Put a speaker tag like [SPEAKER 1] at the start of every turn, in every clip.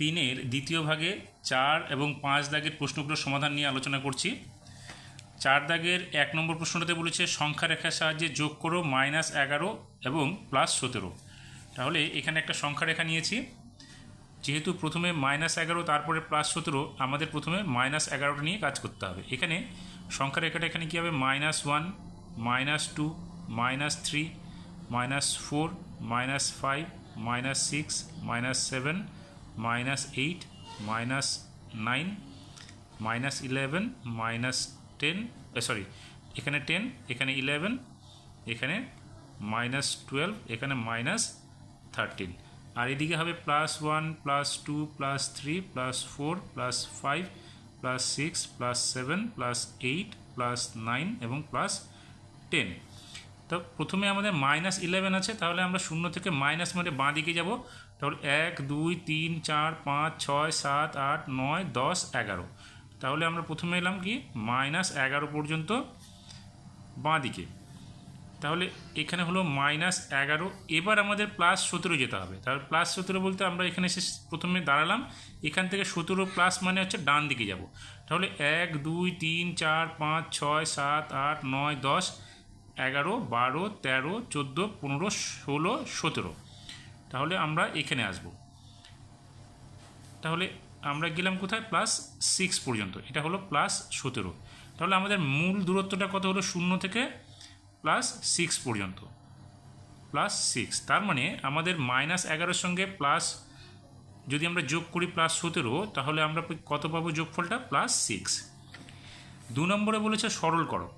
[SPEAKER 1] তিনের দ্বিতীয় ভাগে চার এবং পাঁচ দাগের প্রশ্নগুলোর সমাধান নিয়ে আলোচনা করছি চার দাগের এক নম্বর প্রশ্নটাতে বলেছে সংখ্যা রেখার সাহায্যে যোগ করো মাইনাস এগারো এবং প্লাস সতেরো তাহলে এখানে একটা সংখ্যা রেখা নিয়েছি যেহেতু প্রথমে মাইনাস এগারো তারপরে প্লাস সতেরো আমাদের প্রথমে মাইনাস এগারোটা নিয়ে কাজ করতে হবে এখানে সংখ্যা রেখাটা এখানে কী হবে minus one minus two minus three minus four minus five minus six minus seven minus eight minus nine minus eleven minus ten sorry এখানে টেন এখানে ইলেভেন এখানে মাইনাস টুয়েলভ এখানে মাইনাস থার্টিন আর এদিকে হবে plus one plus two plus three plus four plus five plus six plus seven plus eight plus nine এবং plus ten তো প্রথমে আমাদের মাইনাস ইলেভেন আছে তাহলে আমরা শূন্য থেকে মাইনাস মানে বাঁ দিকে যাবো তাহলে এক দুই তিন চার পাঁচ ছয় সাত আট নয় দশ এগারো তাহলে আমরা প্রথমে এলাম কি মাইনাস এগারো পর্যন্ত বাঁ দিকে তাহলে এখানে হলো মাইনাস এগারো এবার আমাদের প্লাস সতেরো যেতে হবে তাহলে প্লাস সতেরো বলতে আমরা এখানে এসে প্রথমে দাঁড়ালাম এখান থেকে সতেরো প্লাস মানে হচ্ছে ডান দিকে যাব তাহলে এক দুই তিন চার পাঁচ ছয় সাত আট নয় দশ এগারো বারো তেরো চোদ্দো পনেরো ষোলো সতেরো তাহলে আমরা এখানে আসব তাহলে আমরা গেলাম কোথায় প্লাস সিক্স পর্যন্ত এটা হলো প্লাস সতেরো তাহলে আমাদের মূল দূরত্বটা কত হলো শূন্য থেকে প্লাস সিক্স পর্যন্ত প্লাস সিক্স তার মানে আমাদের মাইনাস এগারোর সঙ্গে প্লাস যদি আমরা যোগ করি প্লাস সতেরো তাহলে আমরা কত পাবো যোগফলটা প্লাস সিক্স দু নম্বরে বলেছে সরল করো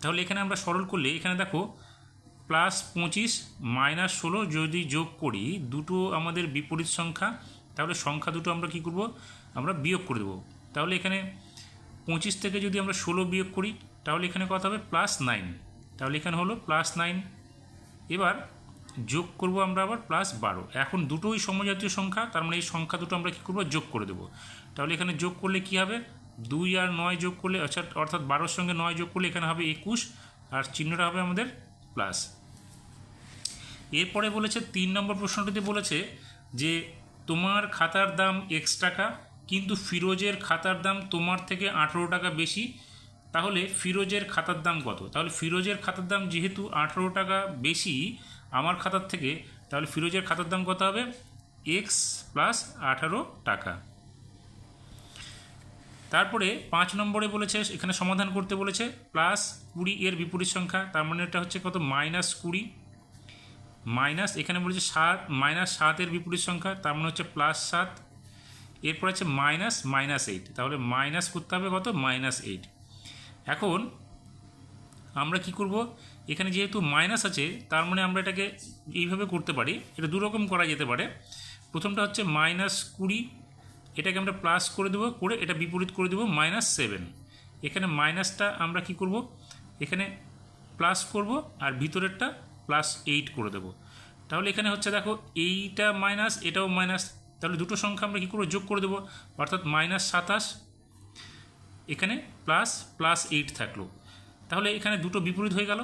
[SPEAKER 1] তাহলে এখানে আমরা সরল করলে এখানে দেখো প্লাস পঁচিশ মাইনাস ষোলো যদি যোগ করি দুটো আমাদের বিপরীত সংখ্যা তাহলে সংখ্যা দুটো আমরা কি করব আমরা বিয়োগ করে দেবো তাহলে এখানে পঁচিশ থেকে যদি আমরা ষোলো বিয়োগ করি তাহলে এখানে কথা হবে প্লাস নাইন তাহলে এখানে হলো প্লাস নাইন এবার যোগ করব আমরা আবার প্লাস বারো এখন দুটোই সমজাতীয় সংখ্যা তার মানে এই সংখ্যা দুটো আমরা কী করবো যোগ করে দেবো তাহলে এখানে যোগ করলে কি হবে দুই আর নয় যোগ করলে অর্থাৎ অর্থাৎ বারোর সঙ্গে নয় যোগ করলে এখানে হবে একুশ আর চিহ্নটা হবে আমাদের প্লাস এরপরে বলেছে তিন নম্বর প্রশ্নটিতে বলেছে যে তোমার খাতার দাম এক্স টাকা কিন্তু ফিরোজের খাতার দাম তোমার থেকে আঠেরো টাকা বেশি তাহলে ফিরোজের খাতার দাম কত তাহলে ফিরোজের খাতার দাম যেহেতু আঠেরো টাকা বেশি আমার খাতার থেকে তাহলে ফিরোজের খাতার দাম কত হবে এক্স প্লাস আঠারো টাকা তারপরে পাঁচ নম্বরে বলেছে এখানে সমাধান করতে বলেছে প্লাস কুড়ি এর বিপরীত সংখ্যা তার মানে এটা হচ্ছে কত মাইনাস কুড়ি মাইনাস এখানে বলেছে সাত মাইনাস সাতের বিপরীত সংখ্যা তার মানে হচ্ছে প্লাস সাত এরপর আছে মাইনাস মাইনাস এইট তাহলে মাইনাস করতে হবে কত মাইনাস এইট এখন আমরা কি করব এখানে যেহেতু মাইনাস আছে তার মানে আমরা এটাকে এইভাবে করতে পারি এটা দুরকম করা যেতে পারে প্রথমটা হচ্ছে মাইনাস কুড়ি এটাকে আমরা প্লাস করে দেবো করে এটা বিপরীত করে দেবো মাইনাস সেভেন এখানে মাইনাসটা আমরা কি করব এখানে প্লাস করব আর ভিতরেরটা প্লাস এইট করে দেবো তাহলে এখানে হচ্ছে দেখো এইটা মাইনাস এটাও মাইনাস তাহলে দুটো সংখ্যা আমরা কী করে যোগ করে দেবো অর্থাৎ মাইনাস সাতাশ এখানে প্লাস প্লাস এইট থাকলো তাহলে এখানে দুটো বিপরীত হয়ে গেল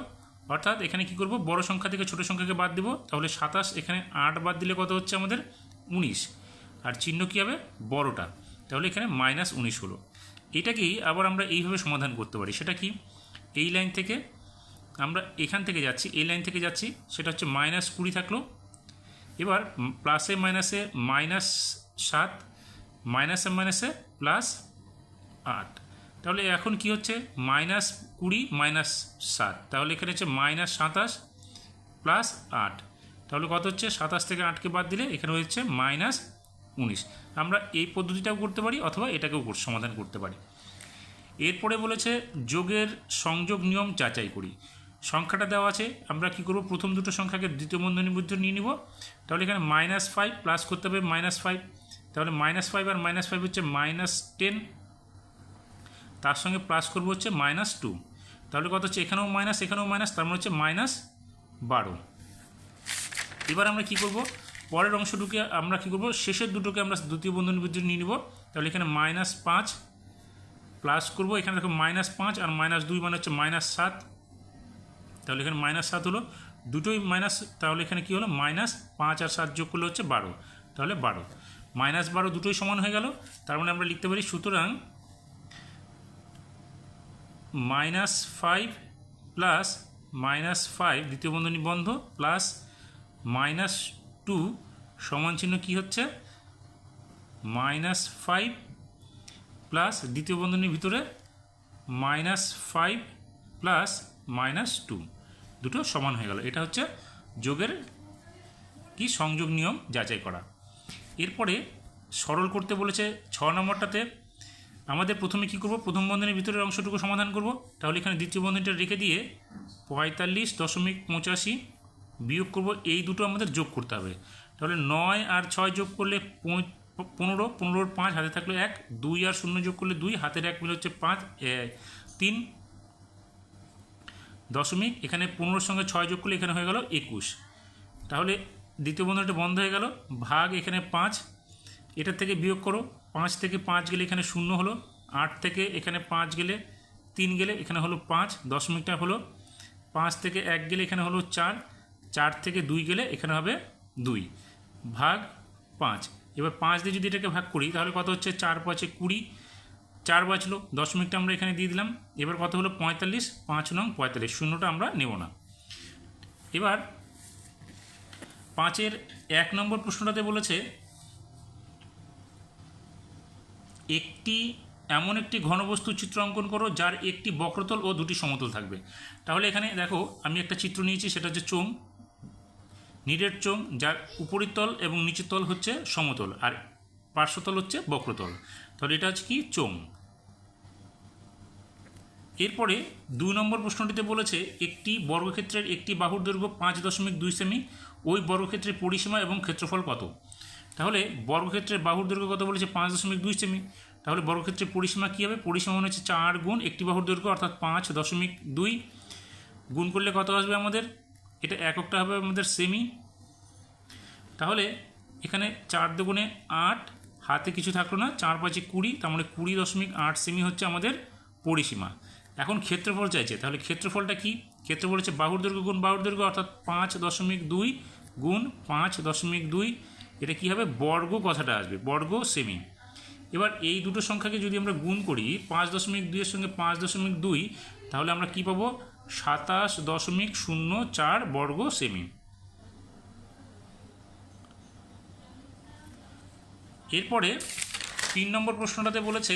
[SPEAKER 1] অর্থাৎ এখানে কি করব বড় সংখ্যা থেকে ছোট সংখ্যাকে বাদ দেবো তাহলে সাতাশ এখানে আট বাদ দিলে কত হচ্ছে আমাদের উনিশ আর চিহ্ন কী হবে বড়টা তাহলে এখানে মাইনাস উনিশ হলো এটাকেই আবার আমরা এইভাবে সমাধান করতে পারি সেটা কি এই লাইন থেকে আমরা এখান থেকে যাচ্ছি এই লাইন থেকে যাচ্ছি সেটা হচ্ছে মাইনাস কুড়ি থাকলো এবার প্লাসে মাইনাসে মাইনাস সাত মাইনাসে মাইনাসে প্লাস আট তাহলে এখন কি হচ্ছে মাইনাস কুড়ি মাইনাস সাত তাহলে এখানে হচ্ছে মাইনাস সাতাশ প্লাস আট তাহলে কত হচ্ছে সাতাশ থেকে আটকে বাদ দিলে এখানে হচ্ছে মাইনাস উনিশ আমরা এই পদ্ধতিটাও করতে পারি অথবা এটাকেও সমাধান করতে পারি এরপরে বলেছে যোগের সংযোগ নিয়ম যাচাই করি সংখ্যাটা দেওয়া আছে আমরা কি করব প্রথম দুটো সংখ্যাকে দ্বিতীয় বন্ধনীর মধ্যে নিয়ে নিব তাহলে এখানে মাইনাস ফাইভ প্লাস করতে হবে মাইনাস ফাইভ তাহলে মাইনাস ফাইভ আর মাইনাস ফাইভ হচ্ছে মাইনাস টেন তার সঙ্গে প্লাস করব হচ্ছে মাইনাস টু তাহলে কত হচ্ছে এখানেও মাইনাস এখানেও মাইনাস তার মানে হচ্ছে মাইনাস বারো এবার আমরা কি করব পরের অংশটুকে আমরা কি করব শেষের দুটোকে আমরা দ্বিতীয় বন্ধনীর মধ্যে নিয়ে নিব তাহলে এখানে মাইনাস পাঁচ প্লাস করব এখানে দেখো মাইনাস পাঁচ আর মাইনাস দুই মানে হচ্ছে মাইনাস সাত তাহলে এখানে মাইনাস সাত হলো দুটোই মাইনাস তাহলে এখানে কি হলো মাইনাস পাঁচ আর সাত যোগ করলে হচ্ছে বারো তাহলে বারো মাইনাস বারো দুটোই সমান হয়ে গেল তার মানে আমরা লিখতে পারি সুতরাং minus five plus minus five দ্বিতীয় বন্ধনী বন্ধ প্লাস মাইনাস টু সমান চিহ্ন কী হচ্ছে মাইনাস ফাইভ প্লাস দ্বিতীয় বন্ধনীর ভিতরে minus five plus minus two দুটো সমান হয়ে গেল এটা হচ্ছে যোগের কি সংযোগ নিয়ম যাচাই করা এরপরে সরল করতে বলেছে ছ নম্বরটাতে আমাদের প্রথমে কি করব প্রথম বন্ধনের ভিতরের অংশটুকু সমাধান করব তাহলে এখানে দ্বিতীয় বন্ধনটা রেখে দিয়ে পঁয়তাল্লিশ দশমিক পঁচাশি বিয়োগ করব এই দুটো আমাদের যোগ করতে হবে তাহলে নয় আর ছয় যোগ করলে পনেরো পনেরোর পাঁচ হাতে থাকলে এক দুই আর শূন্য যোগ করলে দুই হাতের এক মিলে হচ্ছে পাঁচ তিন দশমিক এখানে পনেরোর সঙ্গে ছয় যোগ করলে এখানে হয়ে গেল একুশ তাহলে দ্বিতীয় বন্ধনটা বন্ধ হয়ে গেল ভাগ এখানে পাঁচ এটা থেকে বিয়োগ করো পাঁচ থেকে পাঁচ গেলে এখানে শূন্য হলো আট থেকে এখানে পাঁচ গেলে তিন গেলে এখানে হলো পাঁচ দশমিকটা হলো পাঁচ থেকে এক গেলে এখানে হলো চার চার থেকে দুই গেলে এখানে হবে দুই ভাগ পাঁচ এবার পাঁচ দিয়ে যদি এটাকে ভাগ করি তাহলে কত হচ্ছে চার পাঁচে কুড়ি চার বাঁচলো মিনিটটা আমরা এখানে দিয়ে দিলাম এবার কত হলো পঁয়তাল্লিশ পাঁচ নং পঁয়তাল্লিশ শূন্যটা আমরা নেব না এবার পাঁচের এক নম্বর প্রশ্নটাতে বলেছে একটি এমন একটি ঘনবস্তু চিত্র অঙ্কন করো যার একটি বক্রতল ও দুটি সমতল থাকবে তাহলে এখানে দেখো আমি একটা চিত্র নিয়েছি সেটা হচ্ছে চোম নিরের চোম যার উপরিতল এবং নিচের তল হচ্ছে সমতল আর পার্শ্বতল হচ্ছে বক্রতল তাহলে এটা হচ্ছে কি চোং এরপরে দুই নম্বর প্রশ্নটিতে বলেছে একটি বর্গক্ষেত্রের একটি বাহুর দৈর্ঘ্য পাঁচ দশমিক দুই সেমি ওই বর্গক্ষেত্রের পরিসীমা এবং ক্ষেত্রফল কত তাহলে বর্গক্ষেত্রের বাহুর দৈর্ঘ্য কত বলেছে পাঁচ দশমিক দুই সেমি তাহলে বর্গক্ষেত্রের পরিসীমা কী হবে পরিসীমা মনে হচ্ছে চার গুণ একটি বাহুর দৈর্ঘ্য অর্থাৎ পাঁচ দশমিক দুই গুণ করলে কত আসবে আমাদের এটা এককটা হবে আমাদের সেমি তাহলে এখানে চার দুগুণে আট হাতে কিছু থাকলো না চার পাঁচে কুড়ি তার মানে কুড়ি দশমিক আট সেমি হচ্ছে আমাদের পরিসীমা এখন ক্ষেত্রফল চাইছে তাহলে ক্ষেত্রফলটা কি ক্ষেত্রফল হচ্ছে বাহুর দৈর্ঘ্য গুণ বাহুর দৈর্ঘ্য অর্থাৎ পাঁচ দশমিক দুই গুণ পাঁচ দশমিক দুই এটা কী হবে বর্গ কথাটা আসবে বর্গ সেমি এবার এই দুটো সংখ্যাকে যদি আমরা গুণ করি পাঁচ দশমিক দুইয়ের সঙ্গে পাঁচ দশমিক দুই তাহলে আমরা কী পাবো সাতাশ দশমিক শূন্য চার বর্গ সেমি এরপরে তিন নম্বর প্রশ্নটাতে বলেছে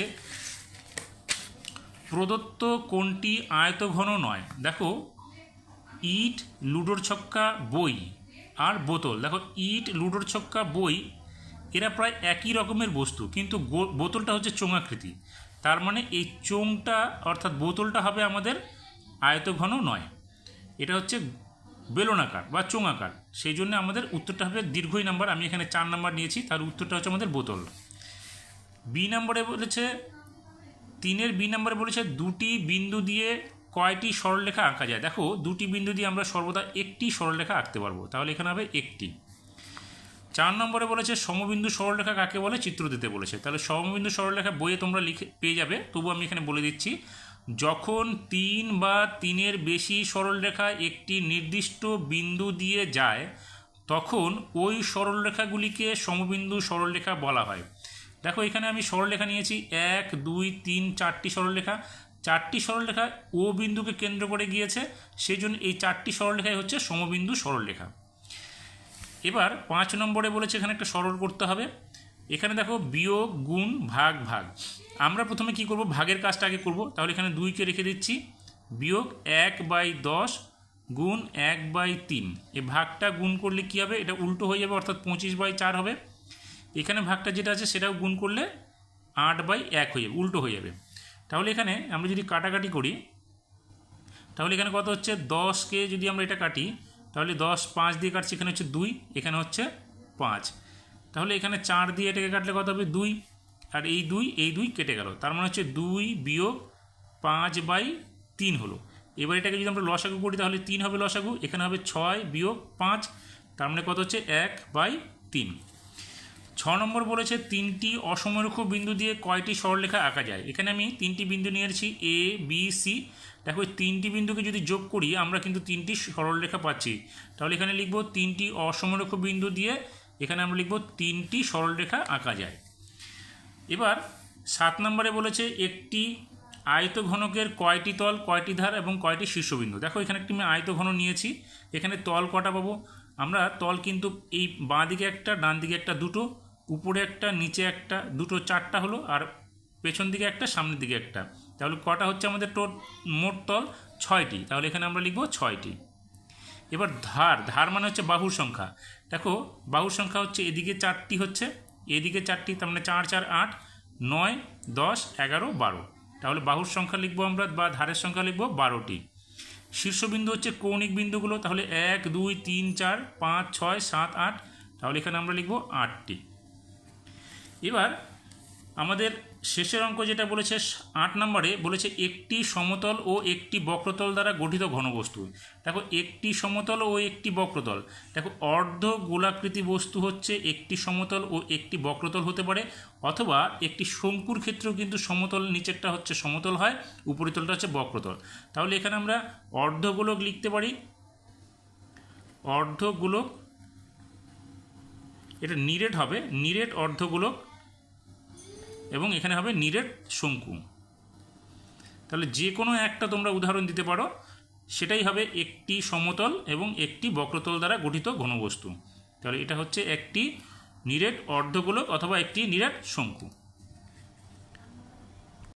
[SPEAKER 1] প্রদত্ত কোনটি আয়তঘন নয় দেখো ইট লুডোর ছক্কা বই আর বোতল দেখো ইট লুডোর ছক্কা বই এরা প্রায় একই রকমের বস্তু কিন্তু বোতলটা হচ্ছে চোঙাকৃতি তার মানে এই চোঙটা অর্থাৎ বোতলটা হবে আমাদের আয়তঘন নয় এটা হচ্ছে বেলনাকার বা চোঙাকার সেই জন্য আমাদের উত্তরটা হবে দীর্ঘই নাম্বার আমি এখানে চার নাম্বার নিয়েছি তার উত্তরটা হচ্ছে আমাদের বোতল বি নম্বরে বলেছে তিনের বি নম্বরে বলেছে দুটি বিন্দু দিয়ে কয়টি সরলরেখা আঁকা যায় দেখো দুটি বিন্দু দিয়ে আমরা সর্বদা একটি সরলরেখা আঁকতে পারবো তাহলে এখানে হবে একটি চার নম্বরে বলেছে সমবিন্দু সরলরেখা কাকে বলে চিত্র দিতে বলেছে তাহলে সমবিন্দু সরলরেখা বইয়ে তোমরা লিখে পেয়ে যাবে তবু আমি এখানে বলে দিচ্ছি যখন তিন বা তিনের বেশি সরলরেখা একটি নির্দিষ্ট বিন্দু দিয়ে যায় তখন ওই সরলরেখাগুলিকে সমবিন্দু সরলরেখা বলা হয় দেখো এখানে আমি সরলরেখা নিয়েছি এক দুই তিন চারটি সরলরেখা চারটি সরলরেখা ও বিন্দুকে কেন্দ্র করে গিয়েছে সেই জন্য এই চারটি সরলরেখাই হচ্ছে সমবিন্দু সরলরেখা এবার পাঁচ নম্বরে বলেছে এখানে একটা সরল করতে হবে এখানে দেখো বিয়োগ গুণ ভাগ ভাগ আমরা প্রথমে কি করব ভাগের কাজটা আগে করবো তাহলে এখানে দুইকে রেখে দিচ্ছি বিয়োগ এক বাই দশ গুণ এক বাই তিন এ ভাগটা গুণ করলে কি হবে এটা উল্টো হয়ে যাবে অর্থাৎ পঁচিশ বাই চার হবে এখানে ভাগটা যেটা আছে সেটাও গুণ করলে আট বাই এক হয়ে যাবে উল্টো হয়ে যাবে তাহলে এখানে আমরা যদি কাটাকাটি করি তাহলে এখানে কত হচ্ছে দশকে যদি আমরা এটা কাটি তাহলে দশ পাঁচ দিয়ে কাটছি এখানে হচ্ছে দুই এখানে হচ্ছে পাঁচ তাহলে এখানে চার দিয়ে এটাকে কাটলে কত হবে দুই আর এই দুই এই দুই কেটে গেল তার মানে হচ্ছে দুই বিয়োগ পাঁচ বাই তিন হলো এবার এটাকে যদি আমরা লসাগু করি তাহলে তিন হবে লসাগু এখানে হবে ছয় বিয়োগ পাঁচ তার মানে কত হচ্ছে এক বাই তিন ছ নম্বর বলেছে তিনটি অসমরূখ বিন্দু দিয়ে কয়টি সরলেখা আঁকা যায় এখানে আমি তিনটি বিন্দু নিয়েছি এ বি সি দেখো তিনটি বিন্দুকে যদি যোগ করি আমরা কিন্তু তিনটি সরলরেখা পাচ্ছি তাহলে এখানে লিখব তিনটি অসমরূখ বিন্দু দিয়ে এখানে আমরা লিখব তিনটি সরলরেখা আঁকা যায় এবার সাত নম্বরে বলেছে একটি আয়ত ঘনকের কয়টি তল কয়টি ধার এবং কয়টি শীর্ষবিন্দু দেখো এখানে একটি আমি আয়ত ঘন নিয়েছি এখানে তল কটা পাবো আমরা তল কিন্তু এই বাঁ দিকে একটা ডান দিকে একটা দুটো উপরে একটা নিচে একটা দুটো চারটা হলো আর পেছন দিকে একটা সামনের দিকে একটা তাহলে কটা হচ্ছে আমাদের টোট মোট তল ছয়টি তাহলে এখানে আমরা লিখব ছয়টি এবার ধার ধার মানে হচ্ছে বাহুর সংখ্যা দেখো বাহুর সংখ্যা হচ্ছে এদিকে চারটি হচ্ছে এদিকে চারটি তার মানে চার চার আট নয় দশ এগারো বারো তাহলে বাহুর সংখ্যা লিখবো আমরা বা ধারের সংখ্যা লিখবো বারোটি শীর্ষবিন্দু হচ্ছে কৌণিক বিন্দুগুলো তাহলে এক দুই তিন চার পাঁচ ছয় সাত আট তাহলে এখানে আমরা লিখবো আটটি এবার আমাদের শেষের অঙ্ক যেটা বলেছে আট নম্বরে বলেছে একটি সমতল ও একটি বক্রতল দ্বারা গঠিত ঘনবস্তু দেখো একটি সমতল ও একটি বক্রতল দেখো অর্ধ গোলাকৃতি বস্তু হচ্ছে একটি সমতল ও একটি বক্রতল হতে পারে অথবা একটি শঙ্কুর ক্ষেত্রেও কিন্তু সমতল নিচেরটা হচ্ছে সমতল হয় উপরিতলটা হচ্ছে বক্রতল তাহলে এখানে আমরা অর্ধগোলক লিখতে পারি অর্ধগোলক এটা নিরেট হবে নিরেট অর্ধগোলক এবং এখানে হবে নিরেট শঙ্কু তাহলে যে কোনো একটা তোমরা উদাহরণ দিতে পারো সেটাই হবে একটি সমতল এবং একটি বক্রতল দ্বারা গঠিত ঘনবস্তু তাহলে এটা হচ্ছে একটি নিরেট অর্ধগোলক অথবা একটি নিরেট শঙ্কু